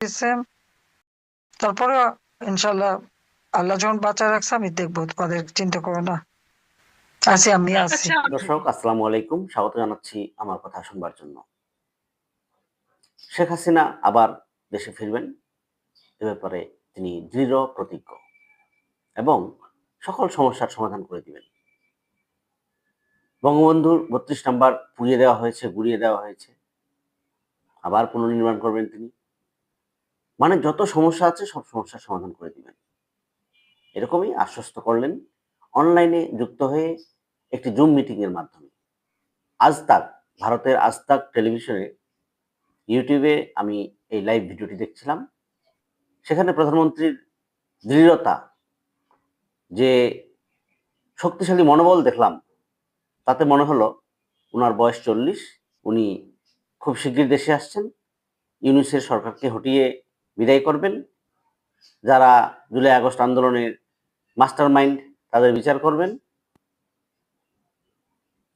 দিচ্ছে তারপরে ইনশাল্লাহ আল্লাহ যখন বাঁচায় রাখছে আমি দেখব তোমাদের চিন্তা করো না। আছি আমি আছি। আচ্ছা। দর্শক আসসালামু আলাইকুম। স্বাগত জানাচ্ছি আমার কথা শুনবার জন্য। শেখ হাসিনা আবার দেশে ফিরবেন এ ব্যাপারে তিনি দৃঢ় প্রতিজ্ঞ এবং সকল সমস্যার সমাধান করে দিবেন। বঙ্গবন্ধুর বত্রিশ নাম্বার পুড়িয়ে দেওয়া হয়েছে গুড়িয়ে দেওয়া হয়েছে। আবার পুনর্নির্মাণ করবেন তিনি। মানে যত সমস্যা আছে, সব সমস্যার সমাধান করে দিবেন। এরকমই আশ্বস্ত করলেন, অনলাইনে যুক্ত হয়ে একটি জুম মিটিং এর মাধ্যমে। আজ তাক, ভারতের আজ তাক টেলিভিশনে ইউটিউবে আমি এই লাইভ ভিডিওটি দেখছিলাম। সেখানে প্রধানমন্ত্রীর দৃঢ়তা, যে শক্তিশালী মনোবল দেখলাম, তাতে মনে হলো ওনার বয়স চল্লিশ, উনি খুব শিগগির দেশে আসছেন। ইউনিসের সরকারকে হটিয়ে বিদায় করবেন। যারা জুলাই আগস্ট আন্দোলনের মাস্টার মাইন্ড তাদের বিচার করবেন।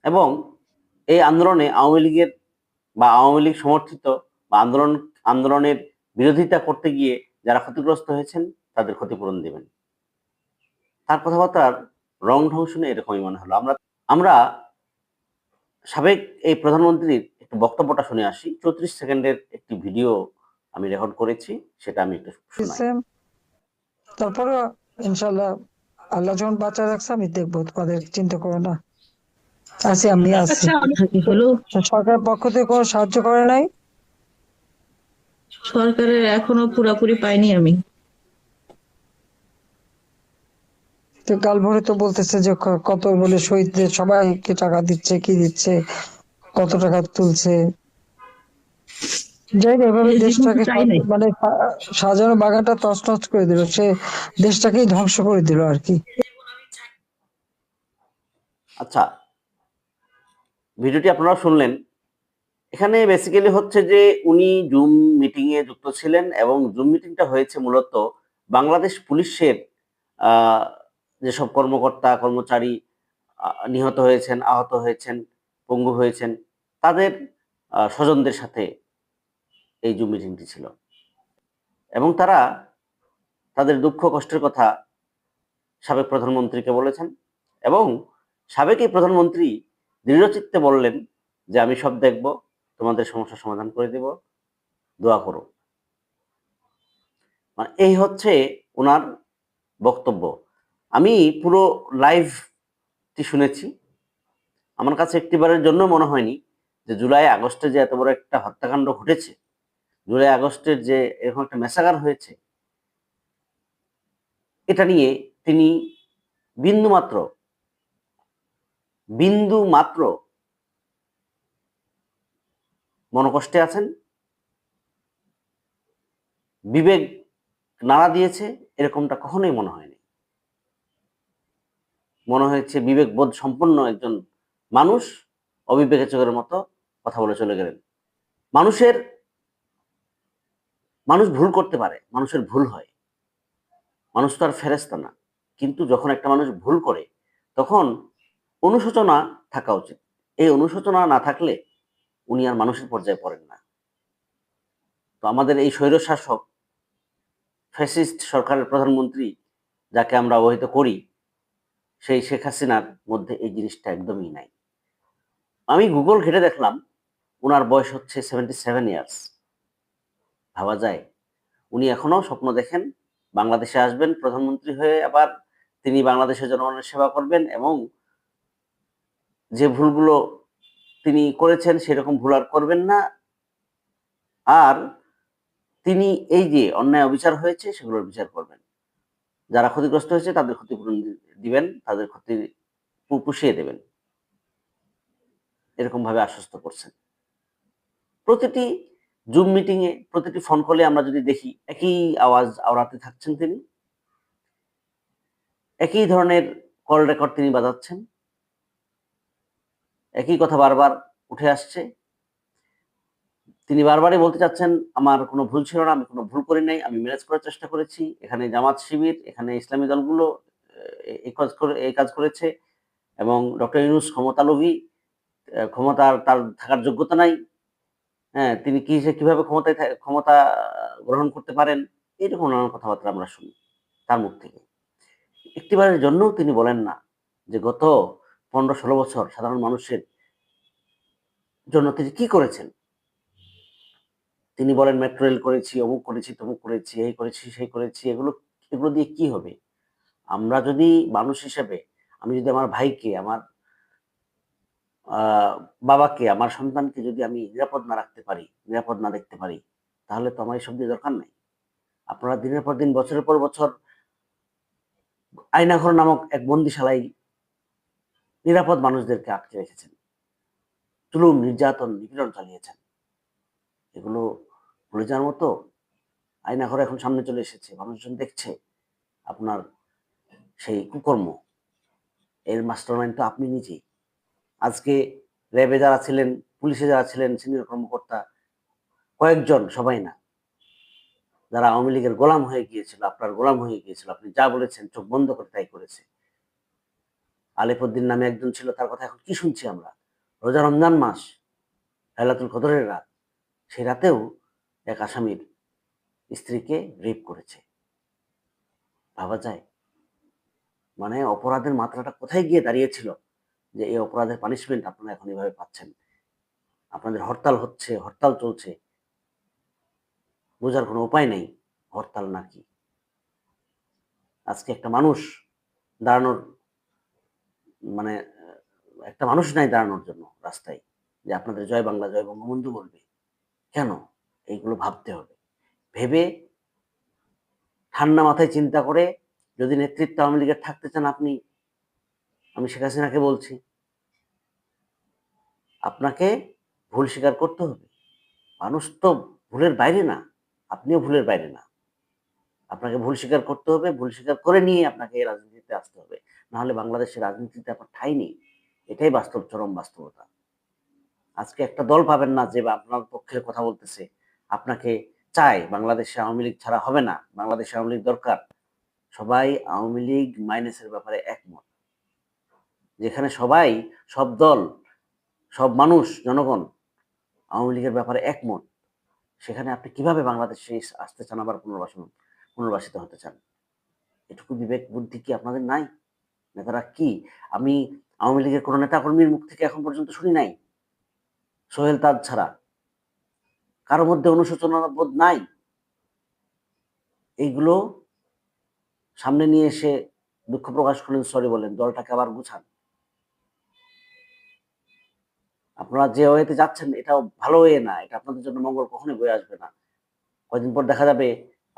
এবং এই আন্দোলনে আওয়ামী লীগের বা আওয়ামী লীগ সমর্থিত বা আন্দোলন, আন্দোলনের বিরোধিতা করতে গিয়ে যারা ক্ষতিগ্রস্ত হয়েছেন, তাদের ক্ষতিপূরণ দেবেন। তার কথাবার্তার রং ঢং শুনে এরকমই মনে হলো। আমরা আমরা সাবেক এই প্রধানমন্ত্রীর একটু বক্তব্যটা শুনে আসি। চৌত্রিশ সেকেন্ডের একটি ভিডিও আমি রেকর্ড করেছি সেটা আমি একটু শোনাই। তারপরে ইনশাল্লাহ আল্লাহ যখন বাঁচায় রাখছে আমি দেখব তোমাদের চিন্তা করো না। আছি আমি আছি। আচ্ছা সরকার পক্ষ থেকে কোনো সাহায্য করে নাই? সরকারের এখনও পুরাপুরি পাইনি আমি। তো কাল ভোরে তো বলতেছে যে কত বলে শহীদদের সবাইকে টাকা দিচ্ছে কি দিচ্ছে কত টাকা তুলছে। যাই এভাবে দেশটাকে মানে সাজানো বাগানটা তছনছ করে দিল। সে দেশটাকেই ধ্বংস করে দিল আর কি। আচ্ছা ভিডিওটি আপনারা শুনলেন। এখানে বেসিক্যালি হচ্ছে যে উনি জুম মিটিং এ যুক্ত ছিলেন এবং জুম মিটিংটা হয়েছে মূলত বাংলাদেশ পুলিশের আহ, যেসব কর্মকর্তা কর্মচারী আহ, নিহত হয়েছেন আহত হয়েছেন পঙ্গু হয়েছেন তাদের স্বজনদের সাথে এই জুম মিটিংটি ছিল। এবং তারা তাদের দুঃখ কষ্টের কথা সাবেক প্রধানমন্ত্রীকে বলেছেন এবং সাবেক এই প্রধানমন্ত্রী দৃঢ়চিত্তে বললেন যে, আমি সব দেখব, তোমাদের সমস্যার সমাধান করে দেব, দোয়া করো। মানে এই হচ্ছে ওনার বক্তব্য। আমি পুরো লাইভটি শুনেছি। আমার কাছে একটিবারের জন্য মনে হয়নি যে, জুলাই আগস্টে যে এত বড় একটা হত্যাকাণ্ড ঘটেছে জুলাই আগস্টের যে এরকম একটা মেসাগার হয়েছে, এটা নিয়ে তিনি বিন্দু মাত্র বিন্দু মাত্র মনকষ্টে আছেন। বিবেক নাড়া দিয়েছে, এরকমটা কখনোই মনে হয়নি। মনে হয়েছে বিবেকবোধ সম্পন্ন একজন মানুষ অবিবেকে চোখের মতো কথা বলে চলে গেলেন। মানুষের মানুষ ভুল করতে পারে, মানুষের ভুল হয়। মানুষ তো আর ফেরেস্তা না। কিন্তু যখন একটা মানুষ ভুল করে, তখন অনুশোচনা থাকা উচিত। এই অনুশোচনা না থাকলে উনি আর মানুষের পর্যায়ে পড়েন না। তো আমাদের এই স্বৈরশাসক, ফ্যাসিস্ট সরকারের প্রধানমন্ত্রী যাকে আমরা অবহিত করি, সেই শেখ হাসিনার মধ্যে এই জিনিসটা একদমই নাই। আমি গুগল ঘেটে দেখলাম ওনার বয়স হচ্ছে সেভেন্টি সেভেন ইয়ার্স ভাবা যায়। উনি এখনও স্বপ্ন দেখেন, বাংলাদেশে আসবেন, প্রধানমন্ত্রী হয়ে আবার তিনি বাংলাদেশের জনগণের সেবা করবেন এবং যে ভুলগুলো তিনি করেছেন সেরকম ভুল আর করবেন না। আর তিনি এই যে অন্যায় অবিচার হয়েছে, সেগুলোর বিচার করবেন। যারা ক্ষতিগ্রস্ত হয়েছে, তাদের ক্ষতিপূরণ দিবেন, তাদের ক্ষতি পুষিয়ে দেবেন। এরকম ভাবে আশ্বস্ত করছেন। প্রতিটি জুম মিটিং এ প্রতিটি ফোন কলে আমরা যদি দেখি, একই আওয়াজ আওড়াতে থাকছেন তিনি, একই ধরনের কল রেকর্ড তিনি বাজাচ্ছেন, একই কথা বারবার উঠে আসছে, তিনি বারবারই বলতে চাচ্ছেন, আমার কোনো ভুল ছিল না, আমি কোনো ভুল করি নাই, আমি ম্যানেজ করার চেষ্টা করেছি, এখানে জামাত শিবির, এখানে ইসলামী দলগুলো এই কাজ করে এই কাজ করেছে এবং ডক্টর ইউনুস ক্ষমতালোভী ক্ষমতার, তার থাকার যোগ্যতা নাই হ্যাঁ তিনি কি কীভাবে ক্ষমতায় ক্ষমতা গ্রহণ করতে পারেন? এরকম নানান কথাবার্তা আমরা শুনি তার মুখ থেকে। একটিবারের জন্যও তিনি বলেন না যে গত পনেরো ষোলো বছর সাধারণ মানুষের জন্য তিনি কি করেছেন? তিনি বলেন, মেট্রো রেল করেছি, অমুক করেছি, তমুক করেছি, এই করেছি, সেই করেছি, এগুলো এগুলো দিয়ে কি হবে? আমরা যদি মানুষ হিসেবে, আমি যদি আমার ভাইকে, আমার বাবাকে, আমার সন্তানকে যদি আমি নিরাপদ না রাখতে পারি, নিরাপদ না দেখতে পারি, তাহলে তো আমার এইসব দিয়ে দরকার নেই। আপনারা দিনের পর দিন, বছরের পর বছর আয়নাঘর নামক এক বন্দিশালায় নিরাপদ মানুষদেরকে আটকে রেখেছেন। জুলুম, নির্যাতন, নিপীড়ন চালিয়েছেন। এগুলো ভুলে যাওয়ার মতো আয়নাঘর এখন সামনে চলে এসেছে। মানুষজন দেখছে আপনার সেই কুকর্ম। এর মাস্টার মাইন্ড তো আপনি নিজেই। আজকে র্যাবে যারা ছিলেন, পুলিশে যারা ছিলেন, সিনিয়র কর্মকর্তা, কয়েকজন, সবাই না। যারা আওয়ামী লীগের গোলাম হয়ে গিয়েছিল, আপনার গোলাম হয়ে গিয়েছিল, আপনি যা বলেছেন, চোখ বন্ধ করে তাই করেছে। আলিফুদ্দিন নামে একজন ছিল, তার কথা এখন কি শুনছি আমরা? রোজা রমজান মাস, লাইলাতুল কদরের রাত। সেই রাতেও এক আসামির স্ত্রীকে রেপ করেছে। ভাবা যায়। মানে অপরাধের মাত্রাটা কোথায় গিয়ে দাঁড়িয়েছিল? যে এই অপরাধের পানিশমেন্ট আপনারা এখন এভাবে পাচ্ছেন। আপনাদের হরতাল হচ্ছে, হরতাল চলছে। বোঝার কোনো উপায় নেই, হরতাল নাকি? আজকে একটা মানুষ দাঁড়ানোর মানে একটা মানুষ নাই দাঁড়ানোর জন্য রাস্তায়, যে আপনাদের জয় বাংলা, জয় বঙ্গবন্ধু বলবে। কেন? এইগুলো ভাবতে হবে। ভেবে ঠান্ডা মাথায় চিন্তা করে যদি নেতৃত্ব আওয়ামী লীগের থাকতে চান আপনি আমি শেখ হাসিনাকে বলছি, আপনাকে ভুল স্বীকার করতে হবে। মানুষ তো ভুলের বাইরে না, আপনিও ভুলের বাইরে না। আপনাকে ভুল স্বীকার করতে হবে, ভুল স্বীকার করে নিয়ে আপনাকে এই রাজনীতিতে আসতে হবে। নাহলে বাংলাদেশের রাজনীতিতে আপনার ঠাই নেই। এটাই বাস্তব, চরম বাস্তবতা। আজকে একটা দল পাবেন না যে আপনার পক্ষে কথা বলতেছে। আপনাকে চায় বাংলাদেশে আওয়ামী লীগ ছাড়া হবে না। বাংলাদেশে আওয়ামী লীগ দরকার। সবাই আওয়ামী লীগ মাইনাসের ব্যাপারে একমত। যেখানে সবাই, সব দল, সব মানুষ, জনগণ আওয়ামী লীগের ব্যাপারে একমত, সেখানে আপনি কীভাবে বাংলাদেশে আসতে চান, আবার পুনর্বাসন, পুনর্বাসিত হতে চান? এটুকু বিবেক বুদ্ধি কি আপনাদের নাই? নেতারা কি? আমি আওয়ামী লীগের কোনো নেতাকর্মীর মুখ থেকে এখন পর্যন্ত শুনি নাই। সোহেল তাজ ছাড়া। কারোর মধ্যে অনুশোচনা বোধ নাই। এইগুলো সামনে নিয়ে এসে দুঃখ প্রকাশ করলেন সরি বলেন, দলটাকে আবার গুছান। আপনারা যে ওয়েতে যাচ্ছেন, এটাও ভালো ওয়ে না। এটা আপনাদের জন্য মঙ্গল কখনোই বয়ে আসবে না। কয়দিন পর দেখা যাবে,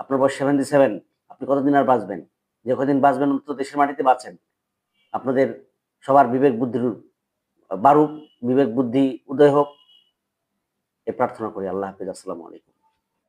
আপনার বয়স সেভেন্টি সেভেন আপনি কতদিন আর বাঁচবেন? যে কদিন বাঁচবেন তো দেশের মাটিতে বাঁচেন। আপনাদের সবার বিবেক বুদ্ধির বারুক, বিবেক বুদ্ধি উদয় হোক। এ প্রার্থনা করি। আল্লাহ হাফিজ। আসসালামু আলাইকুম।